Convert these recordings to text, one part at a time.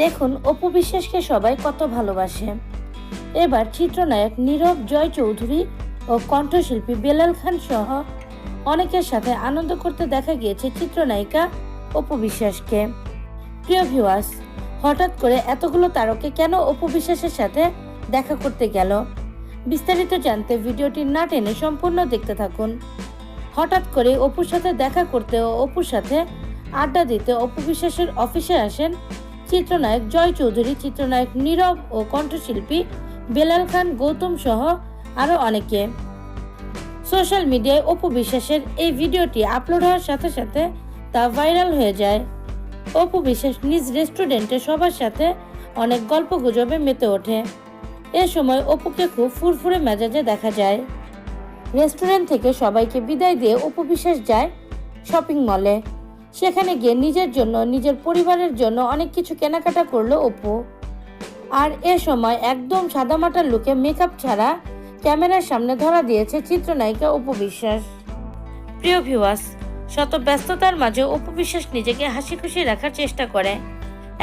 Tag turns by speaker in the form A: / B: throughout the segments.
A: দেখুন, অপু বিশ্বাসকে সবাই কত ভালোবাসে। এবার চিত্রনায়ক নীরব জয় চৌধুরী ও কণ্ঠশিল্পী বেলাল খান সহ অনেকের সাথে আনন্দ করতে দেখা গিয়েছে চিত্রনায়িকা অপু বিশ্বাসকে। প্রিয় ভিউয়ার্স হঠাৎ করে এতগুলো তারকে কেন অপু বিশ্বাসের সাথে দেখা করতে গেল? বিস্তারিত জানতে ভিডিওটি না টেনে সম্পূর্ণ দেখতে থাকুন। হঠাৎ করে অপুর সাথে দেখা করতে ও অপুর সাথে আড্ডা দিতে অপু বিশ্বাসের অফিসে আসেন চিত্রনায়ক জয় চৌধুরী, চিত্রনায়ক নীরব ও কণ্ঠশিল্পী বেলাল খান, গৌতম সহ আরও অনেকে। সোশ্যাল মিডিয়ায় অপু বিশ্বাসের এই ভিডিওটি আপলোড হওয়ার সাথে সাথে তা ভাইরাল হয়ে যায়। অপু বিশ্বাস নিজ রেস্টুরেন্টে সবার সাথে অনেক গল্প গুজবে মেতে ওঠে। এ সময় অপুকে খুব ফুরফুরে মেজাজে দেখা যায়। রেস্টুরেন্ট থেকে সবাইকে বিদায় দিয়ে অপু বিশ্বাস যায় শপিং মলে সেখানে গিয়ে নিজের জন্য, নিজের পরিবারের জন্য অনেক কিছু কেনাকাটা করল অপু। আর এ সময় একদম সাদামাটা লুকে মেকআপ ছাড়া ক্যামেরার সামনে ধরা দিয়েছে চিত্রনায়িকা অপু বিশ্বাস প্রিয় ভিউয়ার্স শত ব্যস্ততার মাঝে অপু বিশ্বাস নিজেকে হাসি খুশি রাখার চেষ্টা করে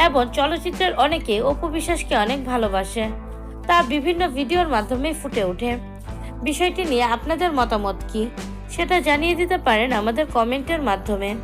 A: এবং চলচ্চিত্রের অনেকে অপু বিশ্বাসকে অনেক ভালোবাসে। তা বিভিন্ন ভিডিওর মাধ্যমে ফুটে ওঠে। বিষয়টি নিয়ে আপনাদের মতামত কি? সেটা জানিয়ে দিতে পারেন আমাদের কমেন্টের মাধ্যমে।